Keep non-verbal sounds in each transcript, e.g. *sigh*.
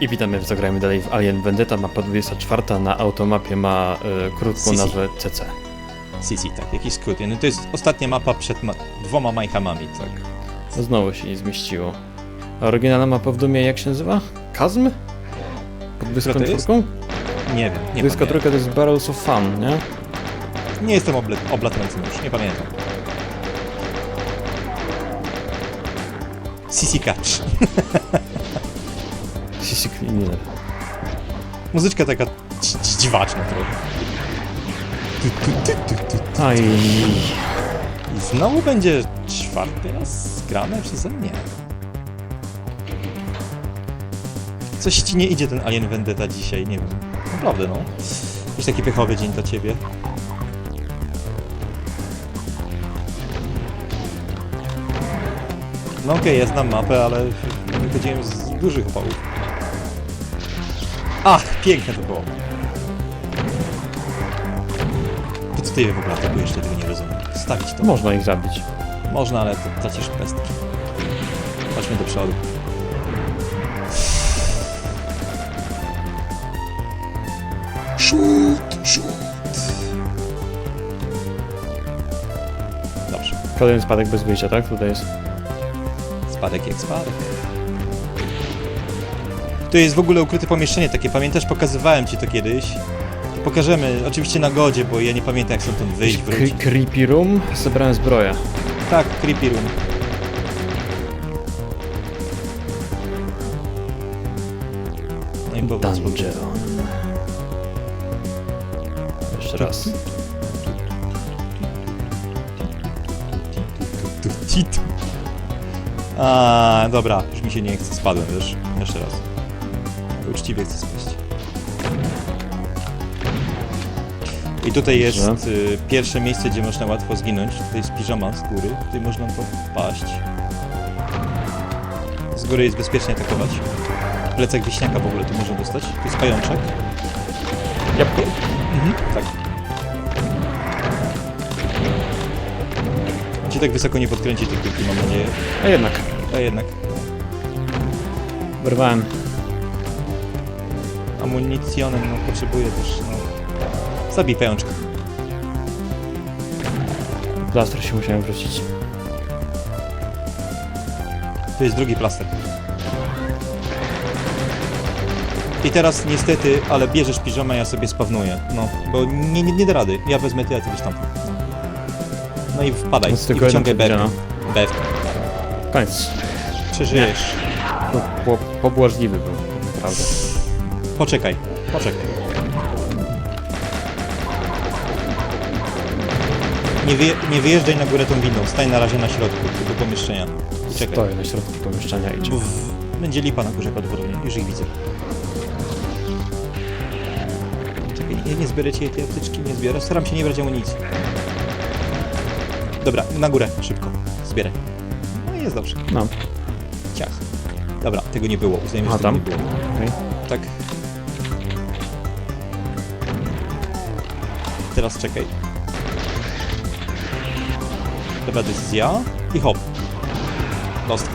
I witamy w Zagrajmy dalej w Alien Vendetta, mapa 24 na automapie ma e, krótką nazwę CC. Sisi, tak, jakiś skrót. No to jest ostatnia mapa przed ma dwoma Majhamami, tak. No Znowu się nie zmieściło. A oryginalna mapa w dumie jak się nazywa? Kazm? Pod Która to jest? 24? Nie wiem, nie 23 pamiętam. to jest Barrels of Fun, nie? Nie jestem obla już, nie pamiętam. Sisi Catch. *laughs* Sisi Cleaner. Muzyczka taka dzi- dzi- dziwaczna trochę. Tu, tu, tu, tu, tu. Aj. I znowu będzie czwarty raz grane przeze mnie. Coś ci nie idzie ten Alien Vendetta dzisiaj, nie wiem. Naprawdę no. Jakiś taki pechowy dzień dla ciebie. No okej, ja znam mapę, ale wychodziłem z dużych opałów. Ach, piękne to było. Po co ty je w ogóle atakujesz, tego nie rozumiem. Stawić to. Można ich zabić. Można, ale to tracisz pestki. Chodźmy do przodu. Shoot, shoot. Dobrze. Kolejny spadek bez wyjścia, tak? Tutaj jest. Spadek jak spadek. Tu jest w ogóle ukryte pomieszczenie takie, pamiętasz? Pokazywałem ci to kiedyś. Pokażemy, oczywiście na godzie, bo ja nie pamiętam jak stąd wyjść, wrócić. Cre- creepy Room. Zebrałem zbroję. Tak, creepy room. No i Dungeon. Jeszcze raz. Tu. A, dobra, już mi się nie chce, spadłem, wiesz? Jeszcze raz. Uczciwie chcę spaść. I tutaj jest Dobrze. y, pierwsze miejsce, gdzie można łatwo zginąć. Tutaj jest piżama z góry, tutaj można popaść. Z góry jest bezpiecznie atakować. Plecak wiśniaka w ogóle tu można dostać. Tu jest pajączek. Jabłko. Mhm, tak. Cię tak wysoko nie podkręci tych kulki, mam nadzieję. A jednak. A jednak. Wyrwałem. Amunicjonem, no potrzebuję też, no. Zabij pajączka. Plaster się musiałem wrócić. To jest drugi plaster. I teraz niestety, ale bierzesz piżamę, ja sobie spawnuję. No, bo nie, nie, nie da rady. Ja wezmę ty, a ty weź tamten. No. no i wpadaj. Jest I jedna berkę. Berkę. Koniec. Przeżyjesz. Po, po, pobłażliwy był, naprawdę. Poczekaj, poczekaj. Nie, wyje, nie wyjeżdżaj na górę tą windą, stań na razie na środku tego pomieszczenia. Czekaj, Stoję na środku pomieszczenia i czekam. w, będzie lipa na górze podwórnie, już ich widzę. Czekaj, nie, nie zbierajcie tej apteczki, nie zbiorę, staram się nie brać amunicji. Dobra, na górę, szybko, zbieraj. No i jest dobrze, No, ciach. Dobra, tego nie było, uznajmy, A, że tego tam? nie było. okej. Tak. Teraz czekaj. Dobra decyzja. I hop. Lost.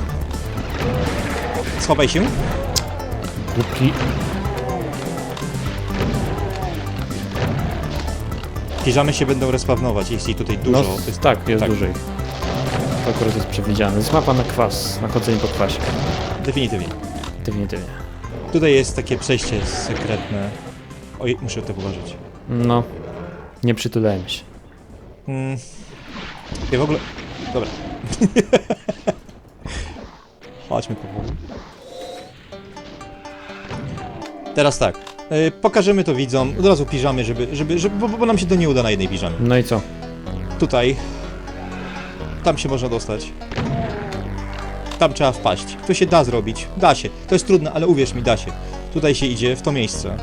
Schowaj się. Głupki. Piżamy się będą respawnować, jeśli tutaj dużo. No, jest... tak, jest tak. dłużej. To akurat jest przewidziane. Mapa na kwas, na chodzenie po kwasie. Definitywnie. Definitywnie. Tutaj jest takie przejście sekretne. Oj, muszę to uważać. No, nie przytulałem się. Mm. Ja w ogóle... Dobra. *laughs* Chodźmy powoli. Teraz tak. Yy, pokażemy to widzom. Od razu piżamy, żeby, żeby, żeby bo, bo nam się to nie uda na jednej piżamie. No i co? Tutaj. Tam się można dostać. Tam trzeba wpaść. To się da zrobić. Da się. To jest trudne, ale uwierz mi, da się. Tutaj się idzie, w to miejsce.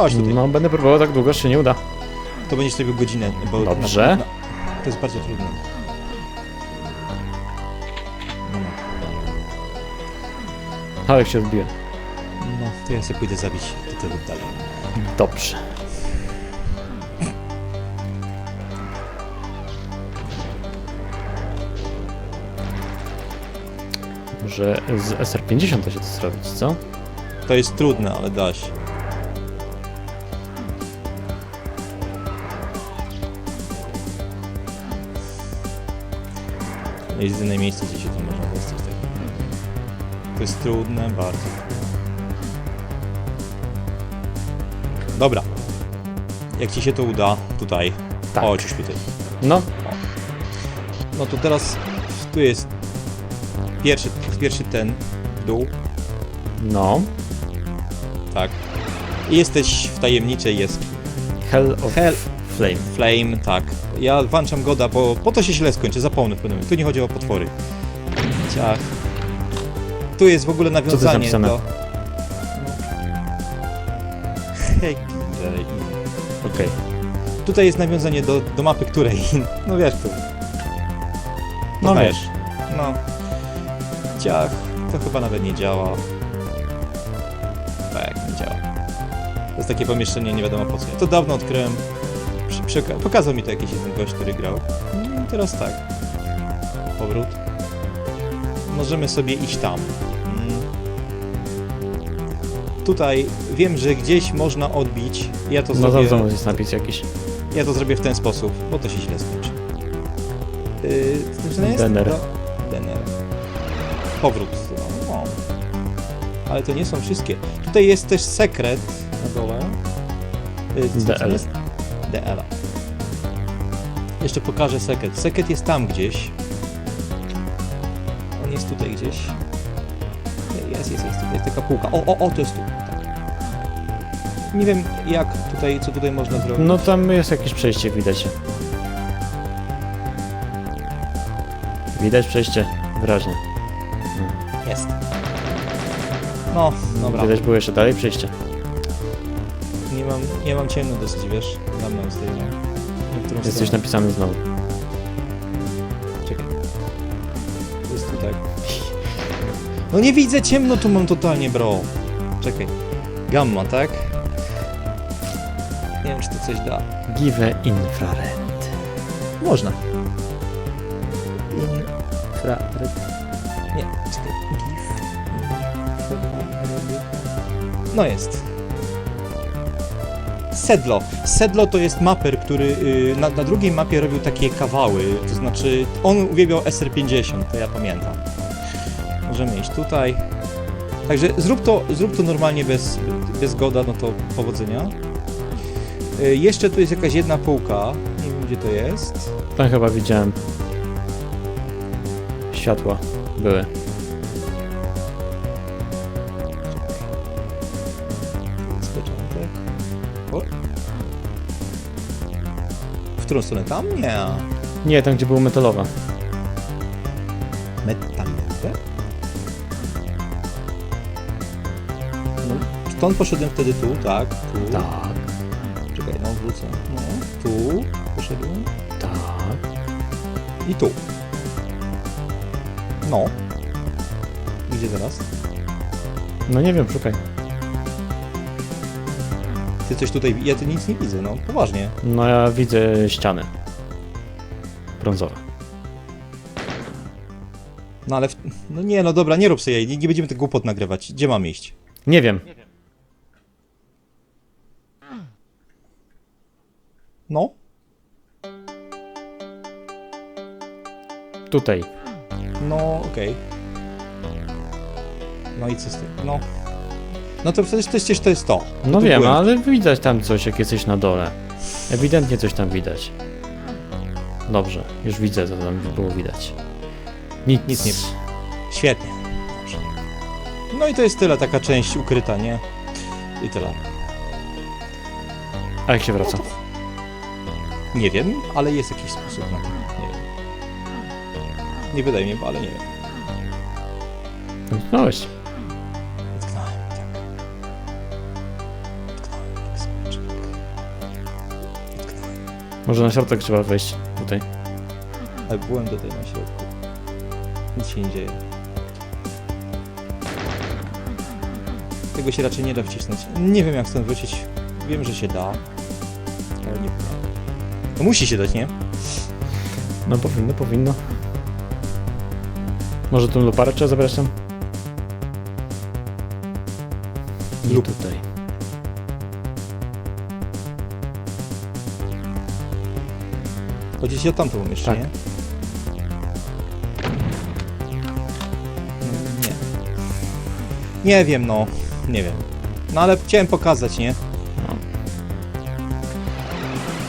Chodź tutaj. No, będę próbował tak długo, się nie uda. To będziesz robił godzinę, bo... Dobrze. Na, na, to jest bardzo trudne. No, Ale się odbiłem. no, to ja sobie pójdę zabić to tego dalej. Dobrze. Może z SR50 da się to zrobić, co? To jest trudne, ale da się. Jest jedyne miejsce, gdzie się to można dostać. Tak. To jest trudne, bardzo. Dobra. Jak ci się to uda, tutaj. Tak. Chodź już tutaj. No, No to teraz tu jest pierwszy, pierwszy ten dół, no. tak. I jesteś w tajemniczej jest Hell of Hell- Flame. Flame, tak. Ja włączam goda, bo po to się źle skończy, zapomnę w pewnym momencie. Tu nie chodzi o potwory. Ciach. Tu jest w ogóle nawiązanie napisane? do... Hej. Okej. Tutaj jest nawiązanie do, do mapy której? *laughs* No wiesz tu. No Znasz. wiesz. No. Ciach. To chyba nawet nie działa. Tak, nie działa. To jest takie pomieszczenie, nie wiadomo po co. Ja to dawno odkryłem. Pokazał mi to jakiś jeden gość, który grał. No i teraz tak. Powrót. Możemy sobie iść tam. Mm. Tutaj wiem, że gdzieś można odbić. Ja to No zrobię. jest napis jakiś. Ja to zrobię w ten sposób, bo to się źle skończy. Yy, jest? Denner. Do... Denner. Powrót. No, no. Ale to nie są wszystkie. Tutaj jest też sekret na dole. Yy, znaczone DL. jest? Jeszcze pokażę sekret. Sekret jest tam gdzieś. On jest tutaj gdzieś. Jest, jest, jest. Tutaj jest taka półka. O, o, o, to jest tu. Tak. Nie wiem jak tutaj, co tutaj można zrobić. No tam jest jakieś przejście, widać. Widać przejście, wyraźnie. Jest. No, dobra. Widać było jeszcze dalej przejście. Nie mam, nie mam ciemno dosyć, wiesz? No. Na którą Jest coś stronę? napisane znowu. Czekaj. Jest tu tak. No nie widzę, ciemno tu mam totalnie, bro. Czekaj. Gamma, tak? Nie wiem, czy to coś da. Give infrared. Można. Infrared. Nie, czekaj. No jest. Sedlo. Sedlo to jest maper, który y, na, na drugiej mapie robił takie kawały. To znaczy, on uwielbiał SR50, to ja pamiętam. Możemy iść tutaj. Także zrób to, zrób to normalnie bez, bez goda, no to powodzenia. Y, jeszcze tu jest jakaś jedna półka. Nie wiem gdzie to jest. Tam chyba widziałem. Światła były. Którą stronę? Tam? Nie. Nie, tam gdzie było metalowe. Metalowe? No, stąd poszedłem wtedy tu, tak, tu. Tak, Czekaj, no wrócę. No, tu poszedłem tak. i tu. No. Gdzie teraz? No nie wiem, szukaj. Ty coś tutaj... Ja tu nic nie widzę, no, poważnie. No ja widzę ściany. Brązowe. No ale... W... No nie, no dobra, nie rób sobie jej, nie, nie będziemy tych głupot nagrywać. Gdzie mam iść? Nie wiem. No? Tutaj. No, okej. No i co z tym? No. No to przecież to jest, to jest to. No tu wiem, byłem. ale widać tam coś, jak jesteś na dole. Ewidentnie coś tam widać. Dobrze, już widzę, co tam było widać. Nic, Nic nie- Świetnie. No i to jest tyle, taka część ukryta, nie? I tyle. A jak się wraca? Nie wiem, ale jest jakiś sposób na to. Nie wiem. Nie wydaje mi się, ale nie wiem. Dotknąłeś. Może na środek trzeba wejść. Tutaj. Ale byłem tutaj na środku. Nic się nie dzieje. Tego się raczej nie da wcisnąć. Nie wiem jak stąd wrócić. Wiem, że się da. Ale nie wiem. No musi się dać, nie? No powinno, powinno. Może tą luparę trzeba zabrać tam? Nie Lup. Tutaj. Chodzi ci o tamtą umieszczenie? Tak. No, nie. Nie wiem, no. Nie wiem. No ale chciałem pokazać, nie?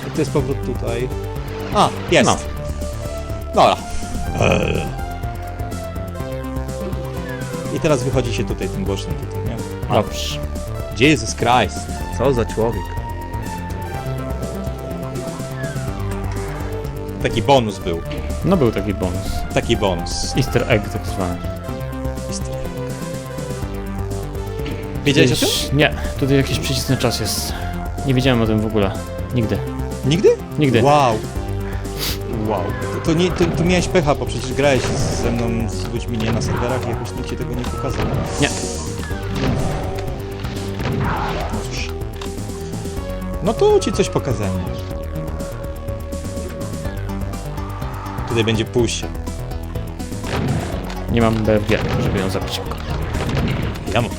I to jest powrót tutaj. A, jest. No. Dobra. Eee. I teraz wychodzi się tutaj tym głośnym tutaj, nie? Dobrze. Jesus Christ. Co za człowiek. Taki bonus był. No był taki bonus. Taki bonus. Easter egg tak zwany. Wiedziałeś o tym? Gdzieś- Nie, tutaj jakiś przycisk na czas jest. Nie wiedziałem o tym w ogóle. Nigdy. Nigdy? Nigdy. Wow. Wow. To, to, nie, to, to miałeś pecha, bo przecież grałeś ze mną z ludźmi nie na serwerach i jakoś nikt ci tego nie pokazał. Nie. No cóż. No to ci coś pokazałem. Tutaj będzie pójście. Nie mam BFG, żeby ją zabić. Ja mam.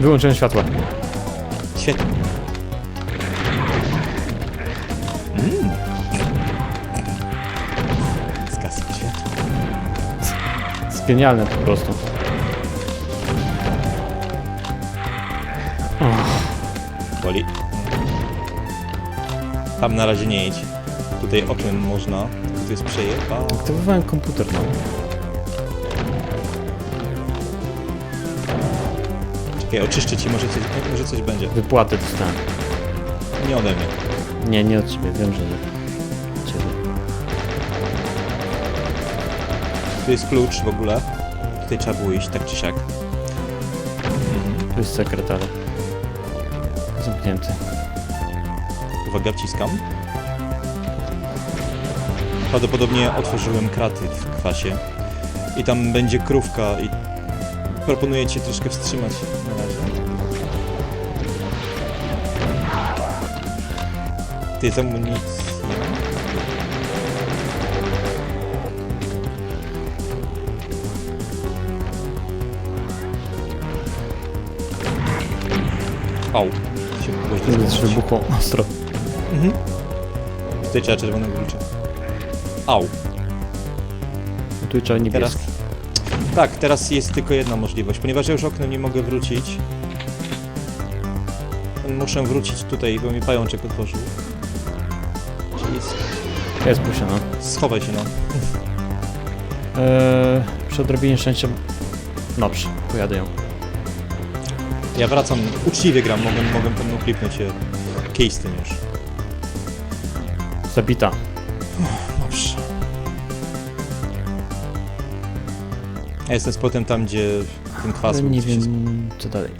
Wyłączyłem światła. Świetnie. Mm. Zgasł światło. Jest genialne po prostu. Boli. Tam na razie nie idź. Tutaj oknem można. Tu jest przejeba. Aktywowałem komputer, no. Czekaj, oczyszczę ci, może coś, może coś będzie. Wypłaty dostałem. Nie ode mnie. Nie, nie od ciebie, wiem, że nie. Od ciebie. Tu jest klucz w ogóle. Tutaj trzeba było iść, tak czy siak. Tu jest sekretarz. Zamknięty. Uwaga, wciskam. Prawdopodobnie otworzyłem kraty w kwasie. I tam będzie krówka i proponuję cię troszkę wstrzymać na razie. Ty jest amunicja. Au. Się wybuchło ostro. Mhm. Tutaj trzeba czerwonego klucza. Au. Tu trzeba niebieski. Teraz. Tak, teraz jest tylko jedna możliwość. Ponieważ ja już oknem nie mogę wrócić. Muszę wrócić tutaj, bo mi pajączek otworzył. Czyli s- Jest pusia, no. schowaj się no. Eee, przy odrobinie szczęścia... Dobrze, pojadę ją. Ja wracam, uczciwie gram, mogę, mogę pewno klipnąć się. Keystyn już. Zabita. Ja jestem z potem tam, gdzie ten kwas Ale był, nie wiem, co dalej.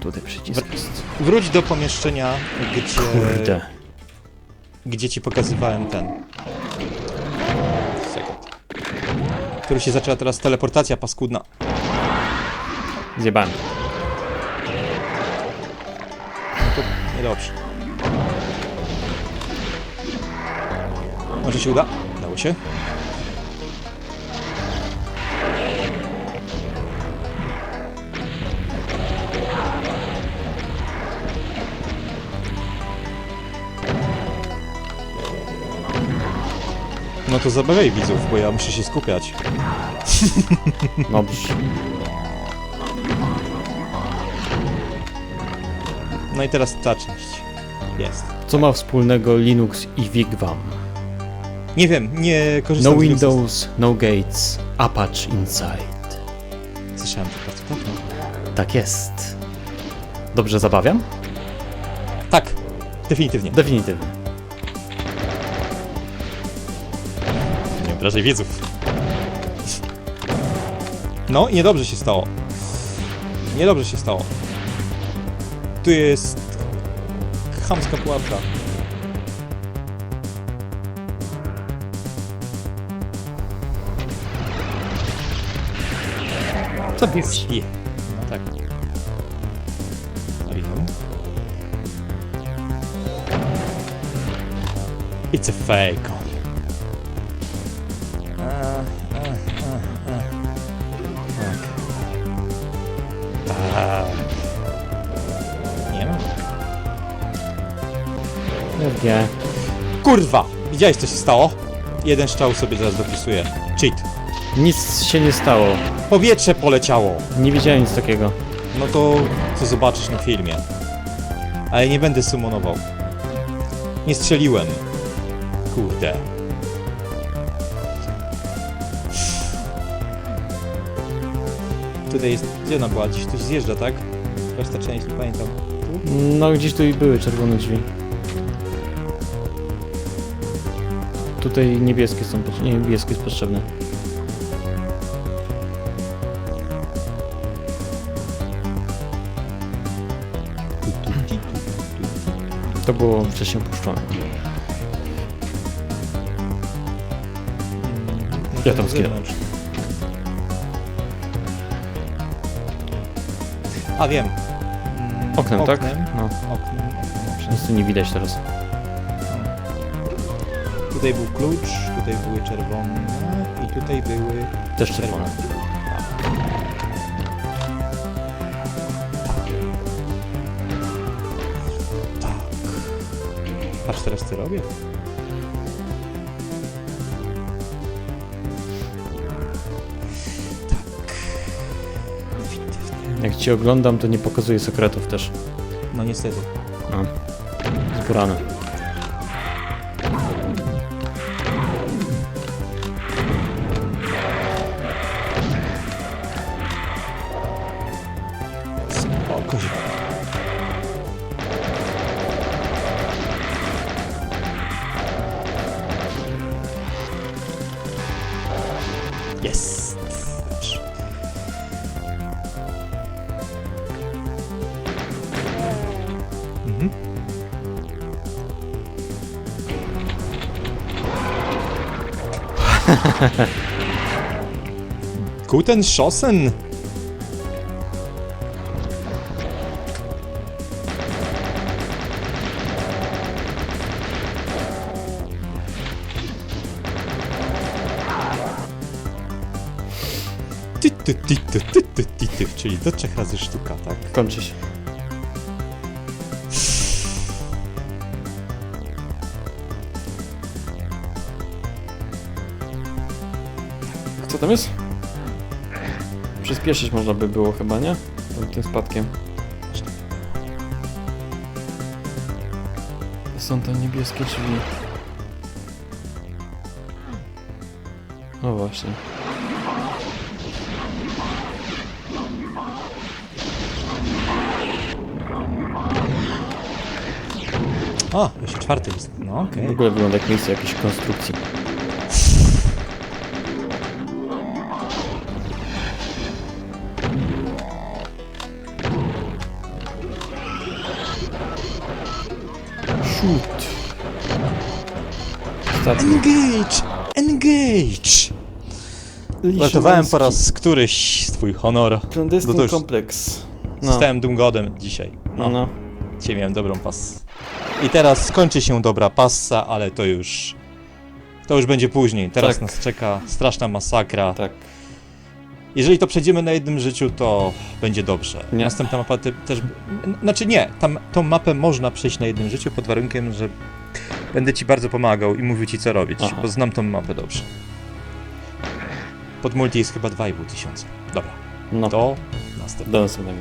Tutaj przycisk jest. Wróć do pomieszczenia, gdzie, Kurde. gdzie ci pokazywałem ten. Sekund. Który się zaczęła teraz teleportacja paskudna. Zjebałem. To niedobrze. Może się uda? Udało się. No to zabawiaj widzów, bo ja muszę się skupiać. *laughs* Dobrze. No i teraz ta część. Jest. Co ma wspólnego Linux i Wigwam? Nie wiem, nie No korzystam z Linuxa. Windows, no gates, Apache Inside. Słyszałem to bardzo dawno. Tak jest. Dobrze zabawiam? Tak, definitywnie. Definitywnie. Obrażaj widzów. No niedobrze się stało. Niedobrze się stało. Tu jest chamska pułapka. Zabiłeś. Je. No tak. Orion. It's a fake. Nie. Kurwa! Widziałeś co się stało? Jeden strzał sobie zaraz dopisuję. Cheat. Nic się nie stało. Powietrze poleciało. Nie widziałem nic takiego. No to co zobaczysz na filmie. Ale nie będę sumonował. Nie strzeliłem. Kurde. Tutaj jest... Gdzie ona była? Gdzieś ktoś zjeżdża, tak? Reszta część, nie pamiętam. No gdzieś tu i były czerwone drzwi. Tutaj niebieskie są, niebieskie jest potrzebne. To było wcześniej opuszczone. Ja tam skinę. A wiem. Oknem, tak? Oknem, No, oknem, oknem, oknem. nic tu nie widać teraz. Tutaj był klucz, tutaj były czerwone i tutaj były Też czerwone. Tak. Patrz teraz co robię. Tak. Jak ci oglądam, to nie pokazuję sekretów też. No niestety. No. Zbrane. *laughs* Guten Schossen! Ty, ty, ty, ty, ty, czyli do trzech razy sztuka, tak? Kończy się. Tam jest? Przyspieszyć można by było chyba, nie? Tym spadkiem. Są to niebieskie drzwi. No właśnie. O, jeszcze czwarty jest. No okej. W ogóle wygląda jak miejsce jakiejś konstrukcji. Engage! Engage! Ratowałem po raz któryś swój honor. Clandestyn No kompleks. No. Zostałem Doomgodem dzisiaj. No, no. Dzisiaj miałem dobrą passę. I teraz skończy się dobra passa, ale to już... To już będzie później. Teraz Tak. nas czeka straszna masakra. Tak. Jeżeli to przejdziemy na jednym życiu, to będzie dobrze. Nie. Następna mapa te, też... Znaczy nie, tam, tą mapę można przejść na jednym życiu pod warunkiem, że będę ci bardzo pomagał i mówił ci co robić, Aha. bo znam tą mapę dobrze. Pod multi jest chyba 2,5 tysiąca. Dobra, No. to następne. Do następnego.